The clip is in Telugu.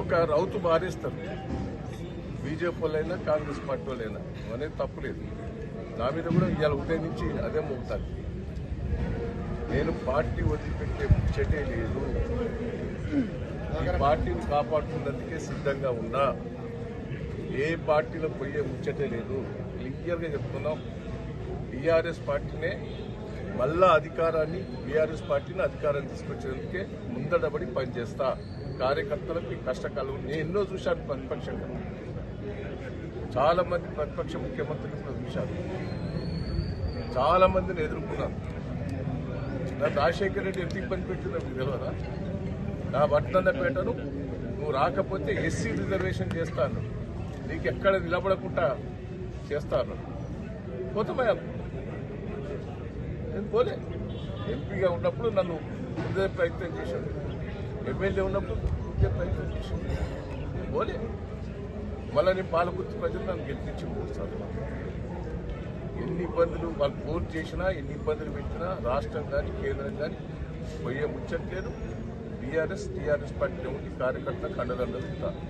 ఒక రౌతు మారేస్తారు. బీజేపీ వాళ్ళైనా కాంగ్రెస్ పార్టీ వాళ్ళైనా. అనేది తప్పులేదు నా మీద కూడా ఇవాళ ఉదయం నుంచి అదే మోగుతాను నేను పార్టీ వదిలిపెట్టే చెటే లేదు. ఈ పార్టీని కాపాడుతున్నందుకే సిద్ధంగా ఉన్నా. ఏ పార్టీలో పోయే ముచ్చటే లేదు. క్లియర్గా చెప్తున్నాం. టీఆర్ఎస్ పార్టీనే మళ్ళా అధికారాన్ని బీఆర్ఎస్ పార్టీని అధికారాన్ని తీసుకొచ్చేందుకే ముందడబడి పనిచేస్తా. కార్యకర్తలకు కష్టకాలం నేను ఎన్నో చూశాను ప్రతిపక్షంగా చాలా మంది ప్రతిపక్ష ముఖ్యమంత్రులు కూడా చూశాను చాలా మందిని ఎదుర్కొన్నాను నా రాజశేఖర రెడ్డి ఎందుకు ఇబ్బంది పెట్టిందో మీకు తెలియదా నా వర్ధన్నపేటను నువ్వు రాకపోతే ఎస్సీ రిజర్వేషన్ చేస్తాను. నీకు ఎక్కడ నిలబడకుండా చేస్తాను. పోతామయ్యా పోలే. ఎంపీగా ఉన్నప్పుడు నన్ను ఇదే ప్రయత్నం చేశాడు. ఎమ్మెల్యే ఉన్నప్పుడు ఇదే ప్రయత్నం చేశాడు. నేను పోలే. మళ్ళీ నేను పాలకుర్తి ప్రజలు నన్ను గెలిపించి మూడు ఎన్ని ఇబ్బందులు వాళ్ళు ఫోన్ చేసినా ఎన్ని ఇబ్బందులు పెట్టినా రాష్ట్రం కానీ కేంద్రం కానీ పోయే ముచ్చట్లేదు. బీఆర్ఎస్ టీఆర్ఎస్ పార్టీ ఉండి కార్యకర్త కండదండలు ఉంటారు.